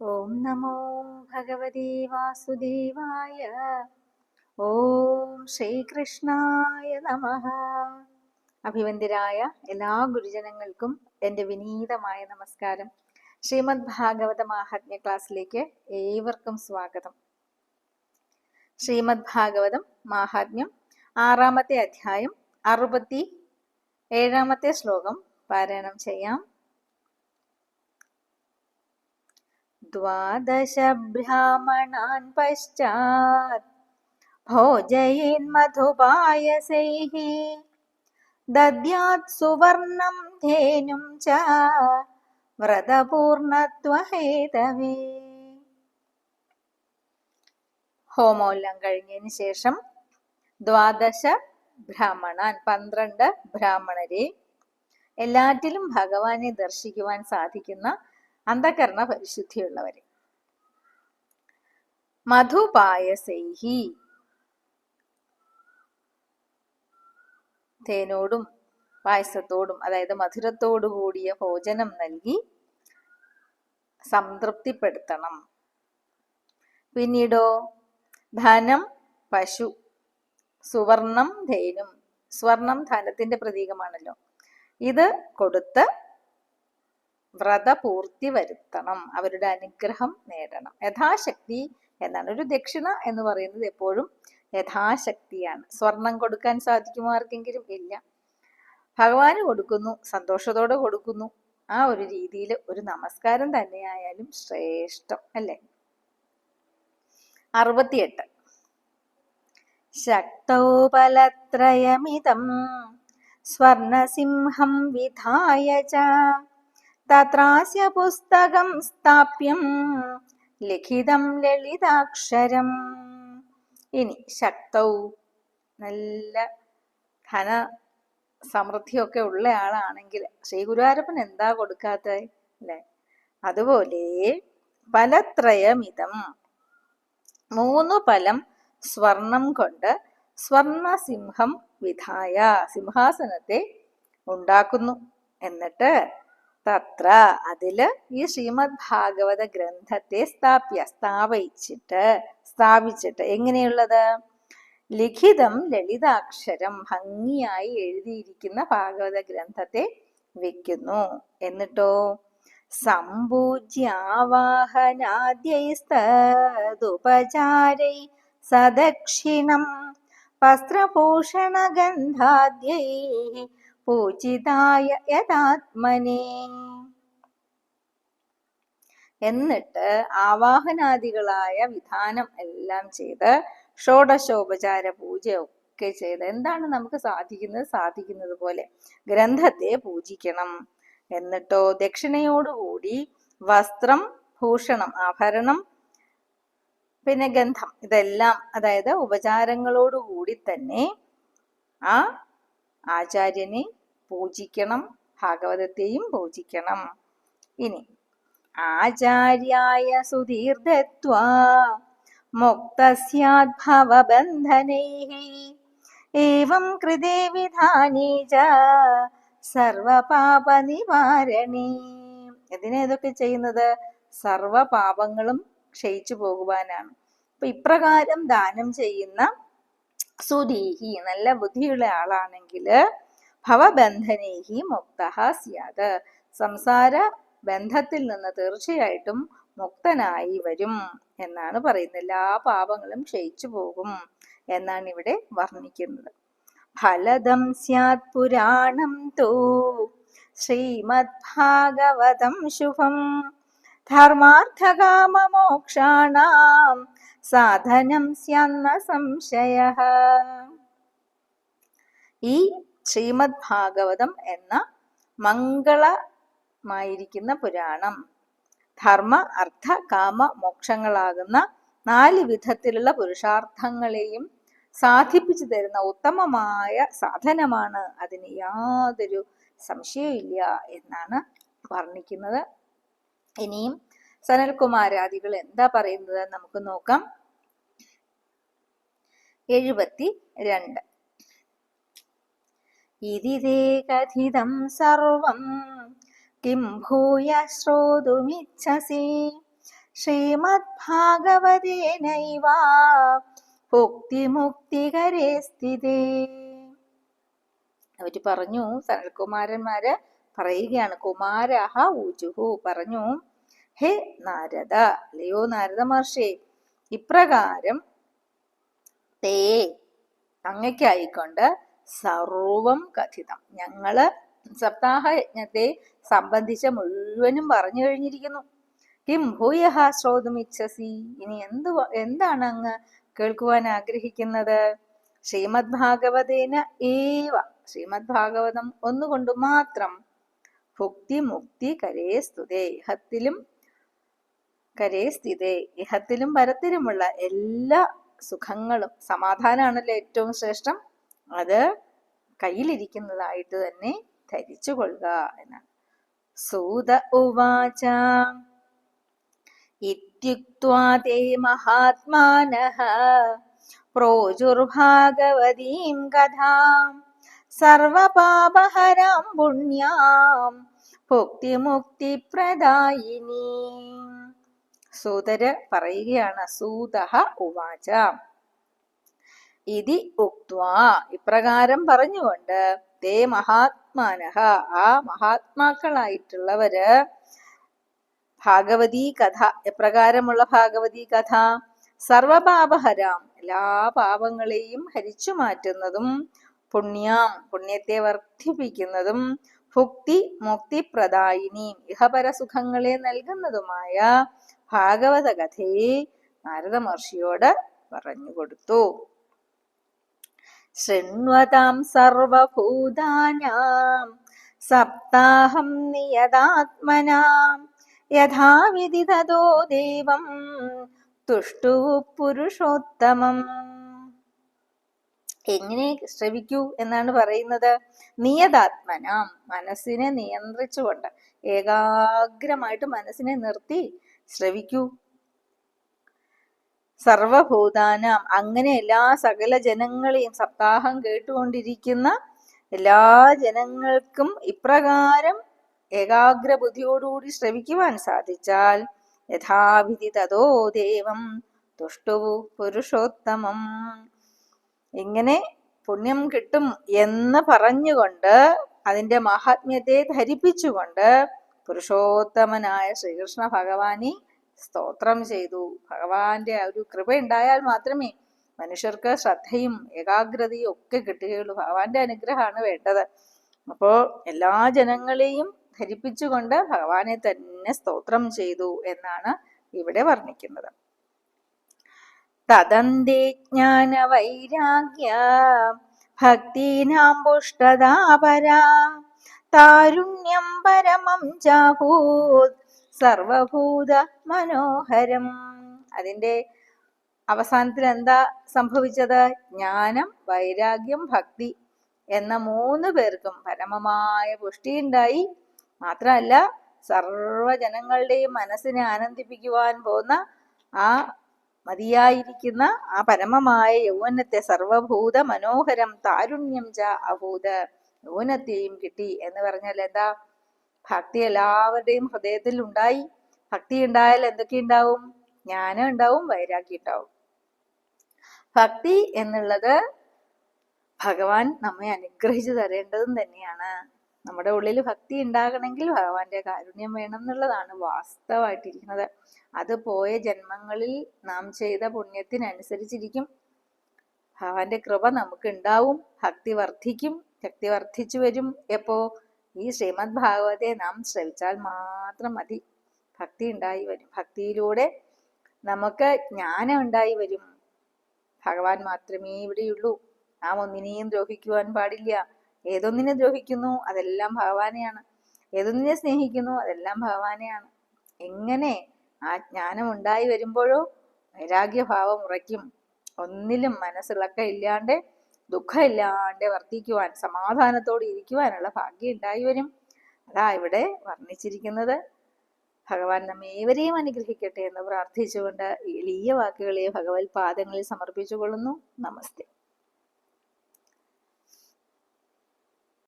ഓം നമോ ഭഗവതി വാസുദേവായ. ഓം ശ്രീകൃഷ്ണായ നമ. അഭിവന്ദരായ എല്ലാ ഗുരുജനങ്ങൾക്കും എന്റെ വിനീതമായ നമസ്കാരം. ശ്രീമദ് ഭാഗവത മാഹാത്മ്യ ക്ലാസ്സിലേക്ക് ഏവർക്കും സ്വാഗതം. ശ്രീമദ് ഭാഗവതം മാഹാത്മ്യം ആറാമത്തെ അധ്യായം അറുപത്തി ഏഴാമത്തെ ശ്ലോകം പാരായണം ചെയ്യാം. द्वादश ब्राह्मणान् पश्चात् भोजयेन्मधुपायसैः दद्यात् सुवर्णं धेनुं च വ്രതപൂർണത്വഹേതവേ ഹോമമെല്ലാം കഴിഞ്ഞതിന് ശേഷം ദ്വാദശ ബ്രാഹ്മണാൻ പന്ത്രണ്ട് ബ്രാഹ്മണരെ എല്ലാറ്റിലും ഭഗവാനെ ദർശിക്കുവാൻ സാധിക്കുന്ന അന്ധകരണ പരിശുദ്ധിയുള്ളവരെ. മധുപായസൈഹി തേനോടും പായസത്തോടും അതായത് മധുരത്തോടു കൂടിയ ഭോജനം നൽകി സംതൃപ്തിപ്പെടുത്തണം. പിന്നീടോ ധനം പശു സുവർണം ധേനും സ്വർണം ധനത്തിന്റെ പ്രതീകമാണല്ലോ. ഇത് കൊടുത്ത് വ്രതപൂർത്തി വരുത്തണം. അവരുടെ അനുഗ്രഹം നേടണം. യഥാശക്തി എന്നാണ്. ഒരു ദക്ഷിണ എന്ന് പറയുന്നത് എപ്പോഴും യഥാശക്തിയാണ്. സ്വർണം കൊടുക്കാൻ സാധിക്കുമോ ആർക്കെങ്കിലും? ഇല്ല. ഭഗവാന് കൊടുക്കുന്നു സന്തോഷത്തോടെ കൊടുക്കുന്നു. ആ ഒരു രീതിയിൽ ഒരു നമസ്കാരം തന്നെയായാലും ശ്രേഷ്ഠം അല്ലേ? അറുപത്തിയെട്ട്. ശക്തോപലത്രയമിതം സ്വർണസിംഹം വിധായ ച തത്രാസ്യ പുസ്തകം സ്ഥാപ്യം ലിഖിതം ലളിതാക്ഷരം. ഇനി ശക്തൗ നല്ല ധന സമൃദ്ധിയൊക്കെ ഉള്ള ആളാണെങ്കിൽ ശ്രീ ഗുരുവായൂരപ്പൻ എന്താ കൊടുക്കാത്ത അല്ലെ? അതുപോലെ ഫലത്രയമിതം. മൂന്ന് ഫലം സ്വർണം കൊണ്ട് സ്വർണസിംഹം വിധായ സിംഹാസനത്തെ ഉണ്ടാക്കുന്നു. എന്നിട്ട് തത്ര. അതിൽ ഈ ശ്രീമദ് ഭാഗവത ഗ്രന്ഥത്തെ സ്ഥാപ്യ സ്ഥാപിച്ചിട്ട് സ്ഥാപിച്ചിട്ട് എങ്ങനെയുള്ളത്? ലിഖിതം ലളിതാക്ഷരം ഭംഗിയായി എഴുതിയിരിക്കുന്ന ഭാഗവത ഗ്രന്ഥത്തെ വെക്കുന്നു. എന്നിട്ടോ? സമ്പൂജ്യാവാഹനാദ്യൈസ്തുപചാരൈ സദക്ഷിണം വസ്ത്രഭൂഷണഗന്ധാദ്യൈ പൂജിതായ യഥാത്മനെ. എന്നിട്ട് ആവാഹനാദികളായ വിധാനം എല്ലാം ചെയ്ത് ഷോഡശോപചാര പൂജ ഒക്കെ ചെയ്ത് എന്താണ് നമുക്ക് സാധിക്കുന്നത്? സാധിക്കുന്നത് പോലെ ഗ്രന്ഥത്തെ പൂജിക്കണം. എന്നിട്ടോ ദക്ഷിണയോടുകൂടി വസ്ത്രം ഭൂഷണം ആഭരണം പിന്നെ ഗന്ധം ഇതെല്ലാം അതായത് ഉപചാരങ്ങളോടുകൂടി തന്നെ ആ ആചാര്യനെ പൂജിക്കണം ഭാഗവതത്തെയും പൂജിക്കണം. ഇനി ആചാര്യായ സുധീർദ്ധത്വാ ഏവം കൃതേ വിധാനേ ച സർവപാപനിവാരണേ. ഇതൊക്കെ ചെയ്യുന്നത്? സർവപാപങ്ങളും ക്ഷയിച്ചു പോകുവാനാണ്. അപ്പൊ ഇപ്രകാരം ദാനം ചെയ്യുന്ന സുദീഹി നല്ല ബുദ്ധിയുള്ള ആളാണെങ്കിൽ ഭവബന്ധനേഹി മുക്ത സ്യാത്. സംസാര ബന്ധത്തിൽ നിന്ന് തീർച്ചയായിട്ടും മുക്തനായി വരും എന്നാണ് പറയുന്നത്. എല്ലാ പാപങ്ങളും ക്ഷയിച്ചു പോകും എന്നാണ് ഇവിടെ വർണിക്കുന്നത്. ഫലദം സ്യാത് പുരാണം തോ. ശ്രീമദ് ഭാഗവതം ശുഭം. ധർമാർത്ഥകാമമോക്ഷാണാം. സാധനം സ്യാന്ന സംശയ. ഈ ശ്രീമദ് ഭാഗവതം എന്ന മംഗളമായിരിക്കുന്ന പുരാണം. ധർമ്മ അർത്ഥ കാമ മോക്ഷങ്ങളാകുന്ന നാല് വിധത്തിലുള്ള പുരുഷാർത്ഥങ്ങളെയും സാധിപ്പിച്ചു തരുന്ന ഉത്തമമായ സാധനമാണ്. അതിന് യാതൊരു സംശയമില്ല എന്നാണ് വർണിക്കുന്നത്. ഇനിയും സനൽകുമാരാദികൾ എന്താ പറയുന്നത് നമുക്ക് നോക്കാം. എഴുപത്തി രണ്ട് ഇതിതേ കഥിതം സർവം കിം ഭൂയ ശ്രോതുമിച്ഛസി ശ്രീമദ്ഭാഗവതേനൈവ ഭുക്തിമുക്തികരേ സ്ഥിതേ അവർ പറഞ്ഞു സനൽകുമാരന്മാര് പറയുകയാണ് കുമാരഹ ഊജുഹു പറഞ്ഞു ഹേ നാരദ അല്ലയോ നാരദ മഹർഷി ഇപ്രകാരം തേ അങ്ങയ്ക്കായിക്കൊണ്ട് സർവം കഥിതം. ഞങ്ങൾ സപ്താഹ യജ്ഞത്തെ സംബന്ധിച്ച മുഴുവനും പറഞ്ഞു കഴിഞ്ഞിരിക്കുന്നു. കിം ഭൂയഹ ശ്രോതുമിച്ഛസി. ഇനി എന്ത് എന്താണ് അങ്ങ് കേൾക്കുവാൻ ആഗ്രഹിക്കുന്നത്? ശ്രീമദ് ഭാഗവതേന ഏവ. ശ്രീമദ് ഭാഗവതം ഒന്നുകൊണ്ട് മാത്രം ഭുക്തി മുക്തി കരേ സ്തുതേ. ഇഹത്തിലും കരേ സ്ഥിതേ. ഇഹത്തിലും പരത്തിലുമുള്ള എല്ലാ സുഖങ്ങളും സമാധാനമാണല്ലോ ഏറ്റവും ശ്രേഷ്ഠം. അത് കയ്യിലിരിക്കുന്നതായിട്ട് തന്നെ ധരിച്ചു കൊള്ളുക എന്നാണ്. സൂത ഉവാച. ഇത്യുക്ത്വാ തേ പ്രോജുർഭാഗവതീം കഥാം. സർവപാപഹരാം പുണ്യാം. ഭുക്തിമുക്തിപ്രദായിനി. സൂതര് പറയുകയാണ് സൂതഹ ഉവാച. ഇതി ഉക്വാ ഇപ്രകാരം പറഞ്ഞുകൊണ്ട് തേ മഹാത്മാനഹ ആ മഹാത്മാക്കളായിട്ടുള്ളവര് ഭാഗവതി കഥ എപ്രകാരമുള്ള ഭാഗവതി കഥ സർവപാപഹരാം എല്ലാ പാപങ്ങളെയും ഹരിച്ചു മാറ്റുന്നതും പുണ്യാം പുണ്യത്തെ വർദ്ധിപ്പിക്കുന്നതും ഭുക്തി മുക്തിപ്രദായിനിയും ഇഹപര സുഖങ്ങളെ നൽകുന്നതുമായ ഭാഗവത കഥയെ നാരദ മഹർഷിയോട് പറഞ്ഞു കൊടുത്തു ശൃണ്വതാം സർവഭൂതാനാം. സപ്താഹം നിയതാത്മനാം. യഥാവിധി തതോ ദേവം. തുഷ്ടു പുരുഷോത്തമം. എങ്ങനെ ശ്രവിക്കൂ എന്നാണ് പറയുന്നത്? നിയതാത്മനാം. മനസ്സിനെ നിയന്ത്രിച്ചുകൊണ്ട് ഏകാഗ്രമായിട്ട് മനസ്സിനെ നിർത്തി ശ്രവിക്കൂ. സർവഭൂതാനാം. അങ്ങനെ എല്ലാ സകല ജനങ്ങളെയും സപ്താഹം കേട്ടുകൊണ്ടിരിക്കുന്ന എല്ലാ ജനങ്ങൾക്കും ഇപ്രകാരം ഏകാഗ്ര ബുദ്ധിയോടുകൂടി ശ്രവിക്കുവാൻ സാധിച്ചാൽ യഥാവിധി തതോ ദേവം തുഷ്ടു പുരുഷോത്തമം. ഇങ്ങനെ പുണ്യം കിട്ടും എന്ന് പറഞ്ഞുകൊണ്ട് അതിന്റെ മഹാത്മ്യത്തെ ധരിപ്പിച്ചുകൊണ്ട് പുരുഷോത്തമനായ ശ്രീകൃഷ്ണ ഭഗവാനെ സ്തോത്രം ചെയ്തു. ഭഗവാന്റെ ഒരു കൃപ ഉണ്ടായാൽ മാത്രമേ മനുഷ്യർക്ക് ശ്രദ്ധയും ഏകാഗ്രതയും ഒക്കെ കിട്ടുകയുള്ളൂ. ഭഗവാന്റെ അനുഗ്രഹമാണ് വേണ്ടത്. അപ്പോ എല്ലാ ജനങ്ങളെയും ധരിപ്പിച്ചുകൊണ്ട് ഭഗവാനെ തന്നെ സ്തോത്രം ചെയ്തു എന്നാണ് ഇവിടെ വർണിക്കുന്നത്. തദന്തേ ജ്ഞാന വൈരാഗ്യ ഭക്തീനാം പുഷ്ടതാപരാ താരുണ്യം പരമം ചാഭൂത് സർവഭൂത മനോഹരം. അതിന്റെ അവസാനത്തിൽ എന്താ സംഭവിച്ചത്? ജ്ഞാനം വൈരാഗ്യം ഭക്തി എന്ന മൂന്ന് പേർക്കും പരമമായ പുഷ്ടിയുണ്ടായി. മാത്രമല്ല സർവജനങ്ങളുടെയും മനസ്സിനെ ആനന്ദിപ്പിക്കുവാൻ പോകുന്ന ആ മതിയായിരിക്കുന്ന ആ പരമമായ യൗവനത്തെ സർവഭൂത മനോഹരം താരുണ്യം ച അഭൂത യൗവനത്തെയും കിട്ടി എന്ന് പറഞ്ഞാൽ എന്താ ഭക്തി എല്ലാവരുടെയും ഹൃദയത്തിൽ ഉണ്ടായി. ഭക്തി ഉണ്ടായാൽ എന്തൊക്കെ ഉണ്ടാവും? ജ്ഞാനം ഉണ്ടാവും വൈരാഗ്യം ഉണ്ടാവും. ഭക്തി എന്നുള്ളത് ഭഗവാൻ നമ്മെ അനുഗ്രഹിച്ചു തരേണ്ടതും തന്നെയാണ്. നമ്മുടെ ഉള്ളിൽ ഭക്തി ഉണ്ടാകണമെങ്കിൽ ഭഗവാന്റെ കാരുണ്യം വേണം എന്നുള്ളതാണ് വാസ്തവമായിട്ടിരിക്കുന്നത്. അത് പോയ ജന്മങ്ങളിൽ നാം ചെയ്ത പുണ്യത്തിനനുസരിച്ചിരിക്കും. ഭഗവാന്റെ കൃപ നമുക്ക് ഉണ്ടാവും. ഭക്തി വർദ്ധിക്കും. ശക്തി വർദ്ധിച്ചു വരും. എപ്പോ? ഈ ശ്രീമദ് ഭാഗവതെ നാം ശ്രവിച്ചാൽ മാത്രം മതി. ഭക്തി ഉണ്ടായി വരും. ഭക്തിയിലൂടെ നമുക്ക് ജ്ഞാനം ഉണ്ടായി വരും. ഭഗവാൻ മാത്രമേ ഇവിടെയുള്ളൂ. നാം ഒന്നിനെയും ദ്രോഹിക്കുവാൻ പാടില്ല. ഏതൊന്നിനെ ദ്രോഹിക്കുന്നു? അതെല്ലാം ഭഗവാനെയാണ്. ഏതൊന്നിനെ സ്നേഹിക്കുന്നു? അതെല്ലാം ഭഗവാനെയാണ്. എങ്ങനെ ആ ജ്ഞാനം ഉണ്ടായി വരുമ്പോഴോ വൈരാഗ്യഭാവം ഉറയ്ക്കും. ഒന്നിലും മനസ്സിളക്കം ഇല്ലാണ്ട് ദുഃഖം ഇല്ലാണ്ട് വർദ്ധിക്കുവാൻ സമാധാനത്തോടെ ഇരിക്കുവാനുള്ള ഭാഗ്യം ഉണ്ടായി വരും അതാ ഇവിടെ വർണിച്ചിരിക്കുന്നത്. ഭഗവാൻ നമ്മെ ഏവരെയും അനുഗ്രഹിക്കട്ടെ എന്ന് പ്രാർത്ഥിച്ചുകൊണ്ട് എളിയ വാക്കുകളെ ഭഗവത് പാദങ്ങളിൽ സമർപ്പിച്ചുകൊള്ളുന്നു. നമസ്തേ.